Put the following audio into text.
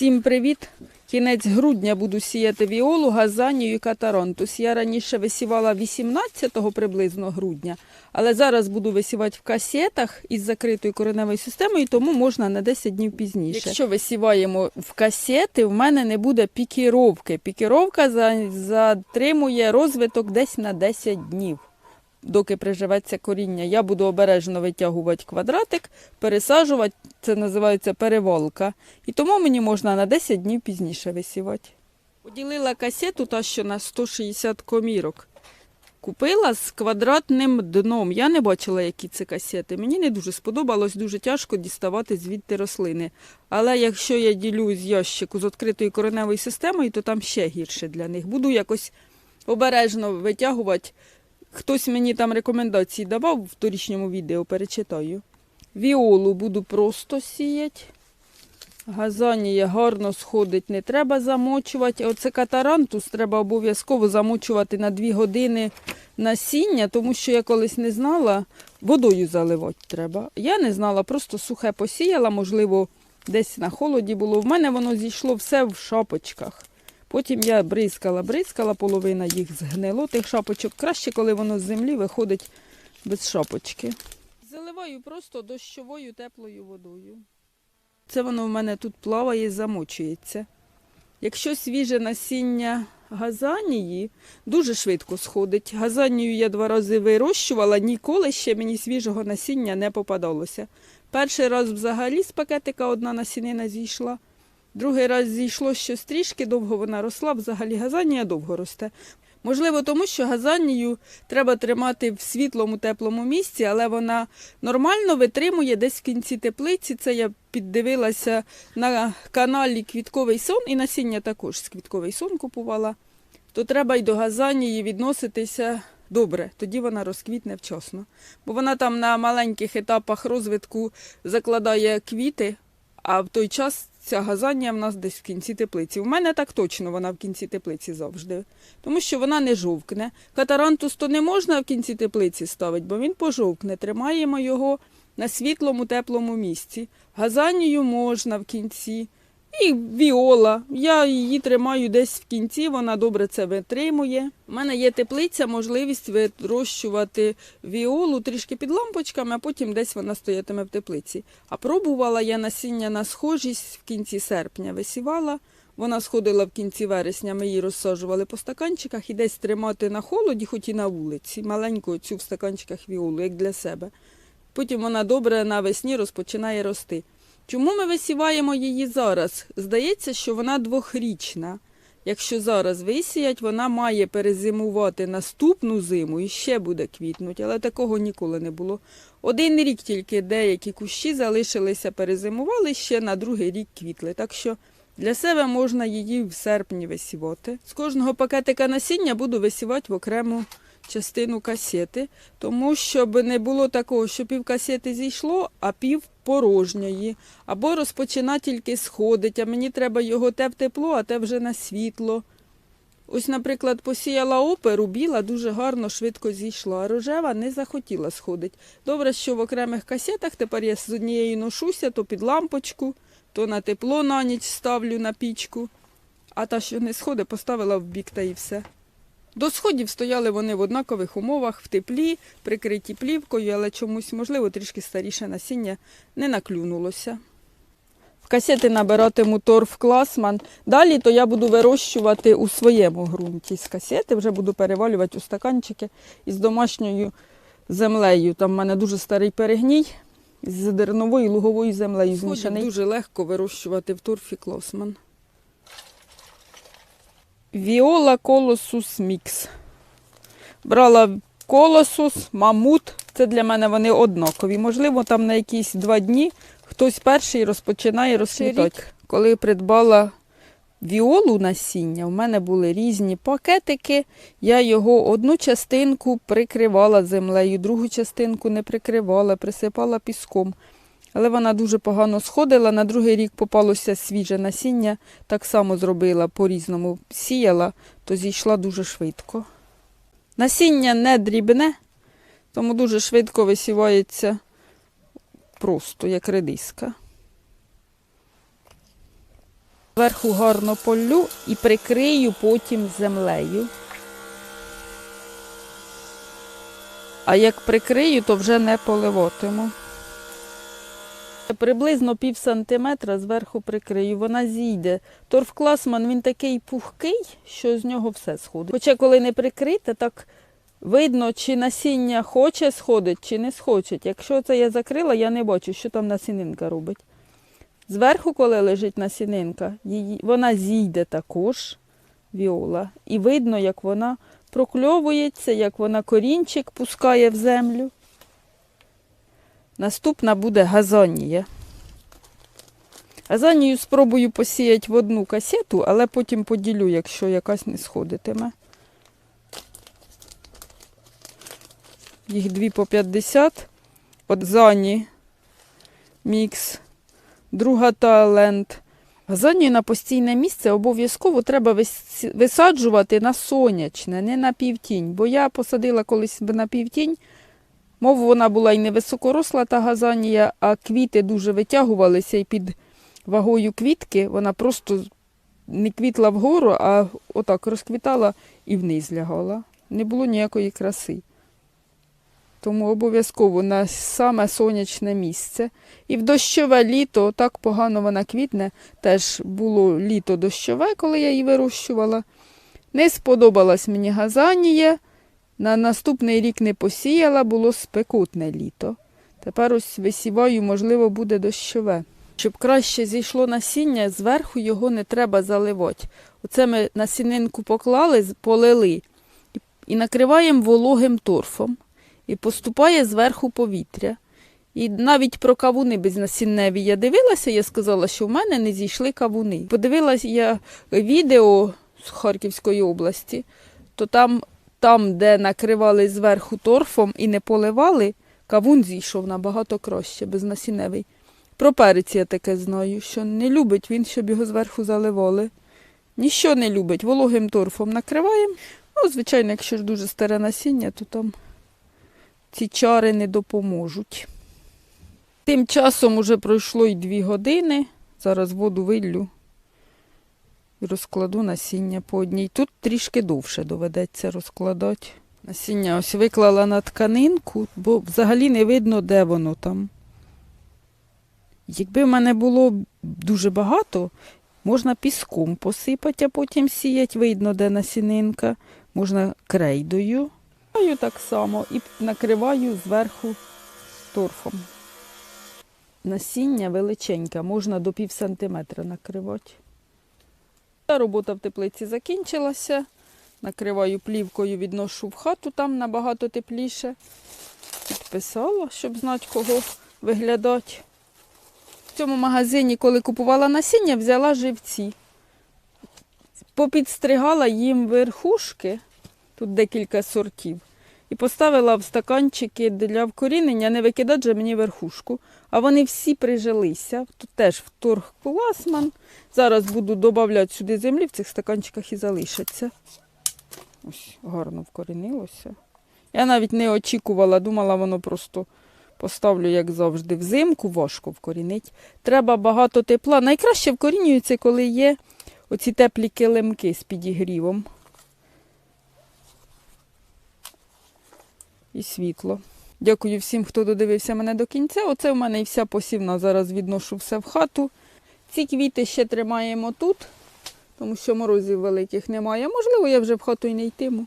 Всім привіт! Кінець грудня буду сіяти віолу, газанію і катарантус. Я раніше висівала 18 приблизно грудня, але зараз буду висівати в касетах із закритою кореневою системою, тому можна на 10 днів пізніше. Якщо висіваємо в касети, в мене не буде пікіровки. Пікіровка за- затримує розвиток десь на 10 днів. Доки приживеться коріння, я буду обережно витягувати квадратик, пересаджувати, це називається перевалка. І тому мені можна на 10 днів пізніше висівати. Поділила касету, та що на 160 комірок. Купила з квадратним дном. Я не бачила, які це касети. Мені не дуже сподобалось, дуже тяжко діставати звідти рослини. Але якщо я ділю з ящику з відкритою кореневою системою, то там ще гірше для них. Буду якось обережно витягувати. Хтось мені там рекомендації давав в торічньому відео, перечитаю. Віолу буду просто сіяти. Газанія гарно сходить, не треба замочувати. Оце катарантус треба обов'язково замочувати на 2 години насіння, тому що я колись не знала, водою заливати треба. Я не знала, просто сухе посіяла, можливо, десь на холоді було. В мене воно зійшло все в шапочках. Потім я бризкала, бризкала, половина їх згнило, тих шапочок. Краще, коли воно з землі виходить без шапочки. Заливаю просто дощовою теплою водою. Це воно в мене тут плаває, замочується. Якщо свіже насіння газанії, дуже швидко сходить. Газанію я два рази вирощувала, ніколи ще мені свіжого насіння не попадалося. Перший раз взагалі з пакетика одна насінина зійшла. Другий раз зійшло щось трішки, довго вона росла, взагалі газанія довго росте. Можливо, тому що газанію треба тримати в світлому, теплому місці, але вона нормально витримує десь в кінці теплиці. Це я піддивилася на каналі Квітковий сон і насіння також з Квітковий сон купувала. То треба й до газанії відноситися добре, тоді вона розквітне вчасно. Бо вона там на маленьких етапах розвитку закладає квіти, а в той час ця газанія в нас десь в кінці теплиці. У мене так точно вона в кінці теплиці завжди, тому що вона не жовкне. Катарантус то не можна в кінці теплиці ставити, бо він пожовкне. Тримаємо його на світлому, теплому місці. Газанію можна в кінці. І віола. Я її тримаю десь в кінці, вона добре це витримує. У мене є теплиця, можливість вирощувати віолу трішки під лампочками, а потім десь вона стоятиме в теплиці. А пробувала я насіння на схожість в кінці серпня висівала. Вона сходила в кінці вересня, ми її розсаджували по стаканчиках і десь тримати на холоді, хоч і на вулиці. Маленьку цю в стаканчиках віолу, як для себе. Потім вона добре навесні розпочинає рости. Чому ми висіваємо її зараз? Здається, що вона двохрічна. Якщо зараз висіять, вона має перезимувати наступну зиму і ще буде квітнути, але такого ніколи не було. Один рік тільки деякі кущі залишилися, перезимували, ще на другий рік квітли. Так що для себе можна її в серпні висівати. З кожного пакетика насіння буду висівати в окрему частину касети, тому щоб не було такого, що пів касети зійшло, а пів порожньої. Або розпочина тільки сходить, а мені треба його те в тепло, а те вже на світло. Ось, наприклад, посіяла оперу, біла дуже гарно, швидко зійшла, а рожева не захотіла сходити. Добре, що в окремих касетах тепер я з однією ношуся, то під лампочку, то на тепло на ніч ставлю на пічку, а та, що не сходить, поставила в бік та і все. До сходів стояли вони в однакових умовах, в теплі, прикриті плівкою, але чомусь, можливо, трішки старіше насіння не наклюнулося. В касети набиратиму торф класман. Далі то я буду вирощувати у своєму ґрунті з касети, вже буду перевалювати у стаканчики із домашньою землею. Там в мене дуже старий перегній з дерновою і луговою землею змішаний. Дуже легко вирощувати в торфі класман. Віола колосус мікс. Брала колосус, мамут. Це для мене вони однакові. Можливо, там на якісь два дні хтось перший розпочинає розцвітати. Коли придбала віолу насіння, в мене були різні пакетики. Я його одну частинку прикривала землею, другу частинку не прикривала, присипала піском. Але вона дуже погано сходила. На другий рік попалося свіже насіння. Так само зробила по-різному. Сіяла, то зійшла дуже швидко. Насіння не дрібне, тому дуже швидко висівається просто, як редиска. Зверху гарно полю і прикрию потім землею. А як прикрию, то вже не поливатиму. Приблизно пів сантиметра зверху прикрию, вона зійде. Торф класман він такий пухкий, що з нього все сходить. Хоча коли не прикрите, так видно, чи насіння хоче сходить, чи не схоче. Якщо це я закрила, я не бачу, що там насінинка робить. Зверху, коли лежить насінинка, її, вона зійде також, віола, і видно, як вона прокльовується, як вона корінчик пускає в землю. Наступна буде газонія. Газонію спробую посіяти в одну касету, але потім поділю, якщо якась не сходитиме. Їх дві по 50. От Зані мікс, друга талент. Газонію на постійне місце обов'язково треба висаджувати на сонячне, не на півтінь. Бо я посадила колись на півтінь, Мов вона була й невисокоросла та газанія, а квіти дуже витягувалися і під вагою квітки вона просто не квітла вгору, а отак розквітала і вниз лягала. Не було ніякої краси. Тому обов'язково на саме сонячне місце. І в дощове літо так погано вона квітне. Теж було літо дощове, коли я її вирощувала. Не сподобалась мені газанія. На наступний рік не посіяла, було спекотне літо. Тепер ось висіваю, можливо, буде дощове. Щоб краще зійшло насіння, зверху його не треба заливати. Оце ми насінинку поклали, полили і- накриваємо вологим торфом. І поступає зверху повітря. І навіть про кавуни безнасінневі я дивилася, я сказала, що в мене не зійшли кавуни. Подивилася я відео з Харківської області, то там там, де накривали зверху торфом і не поливали, кавун зійшов набагато краще, безнасінневий. Про перець я таке знаю, що не любить він, щоб його зверху заливали. Ніщо не любить, вологим торфом накриваємо. Ну, звичайно, якщо ж дуже старе насіння, то там ці чари не допоможуть. Тим часом уже пройшло й дві години. Зараз воду виллю розкладу насіння по одній. Тут трішки довше доведеться розкладати. Насіння ось виклала на тканинку, бо взагалі не видно, де воно там. Якби в мене було дуже багато, можна піском посипати, а потім сіяти, видно, де насінинка. Можна крейдою. Накриваю так само і накриваю зверху торфом. Насіння величеньке, можна до пів сантиметра накривати. Та Робота в теплиці закінчилася. Накриваю плівкою, відношу в хату, там набагато тепліше. Підписала, щоб знати, кого виглядати. В цьому магазині, коли купувала насіння, взяла живці. Попідстригала їм верхушки, тут декілька сортів, і поставила в стаканчики для вкорінення, не викидати же мені верхушку. А вони всі прижилися. Тут теж вторг пласман. Зараз буду додавати сюди землі, в цих стаканчиках і залишаться. Ось гарно вкорінилося. Я навіть не очікувала, думала, воно просто поставлю, як завжди, взимку, важко вкорінить. Треба багато тепла. Найкраще вкорінюється, коли є оці теплі килимки з підігрівом. І світло. Дякую всім, хто додивився мене до кінця. Оце в мене і вся посівна. Зараз відношу все в хату. Ці квіти ще тримаємо тут, тому що морозів великих немає. Можливо, я вже в хату й не йтиму.